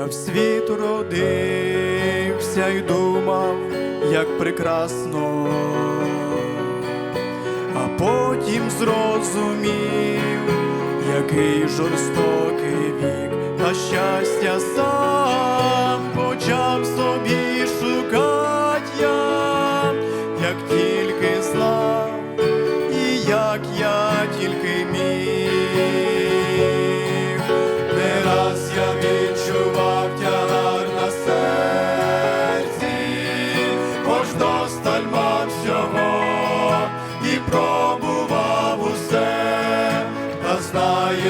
я в світ родився й думав, як прекрасно, а потім зрозумів, який жорстокий вік, на щастя, сам почав собі.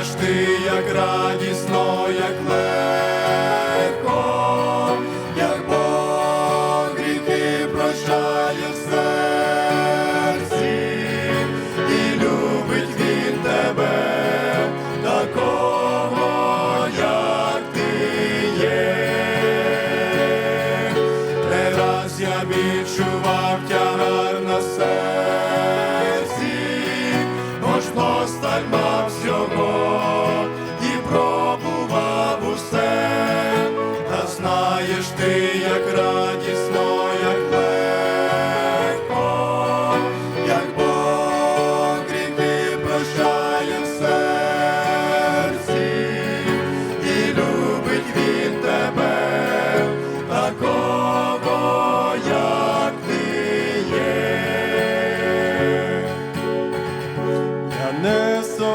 Ти, як радісно,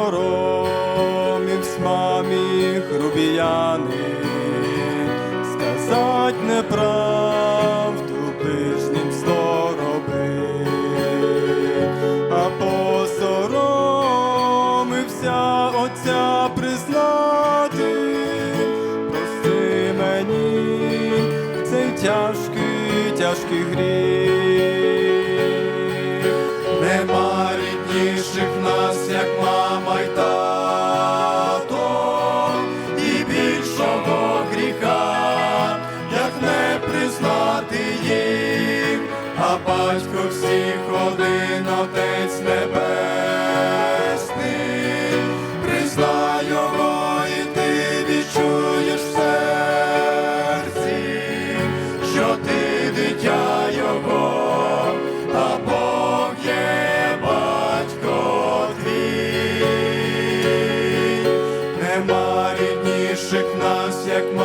соромивсь мамі грубіяни, сказать неправду ближнім злоробить, а посоромився отця признати, прости мені цей тяжкий, тяжкий гріх. Батько всіх один отець небесний, признай його, і ти відчуєш в серці, що ти дитя його, а Бог є батько твій. Нема рідніших нас, як мама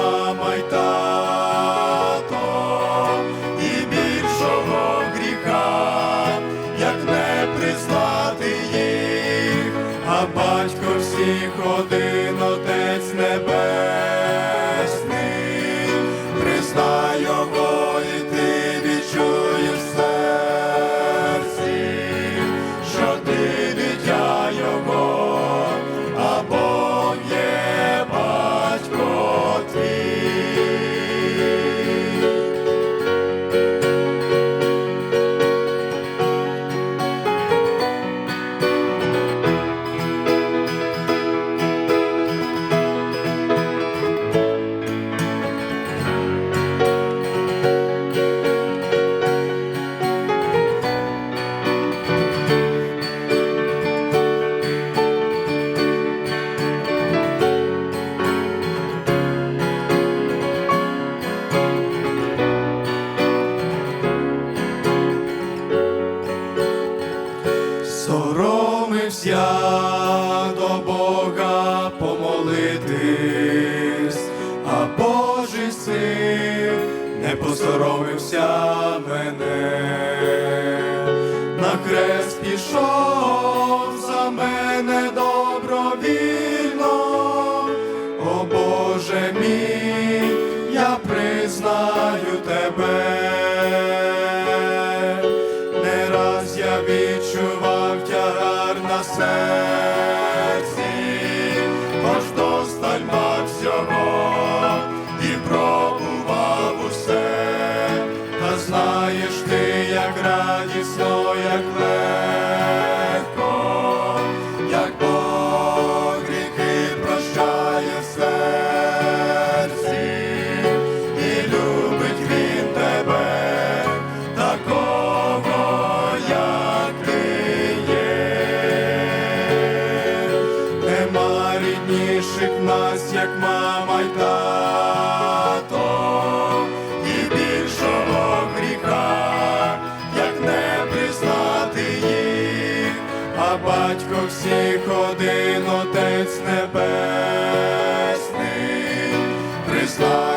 до Бога помолитись, а Божий син не посоромився мене, на хрест пішов за мене добровільно, о Боже мій, я признаю тебе. всього і пробував усе, а знаєш ти, як радісно, як легко, як Бог гріхи прощає в серці, і любить він тебе, такого, як ти є, нема рідніших нас, як ма. Тато, і більшого гріха, як не признати їх, а батько всіх один, Отець Небесний, признати.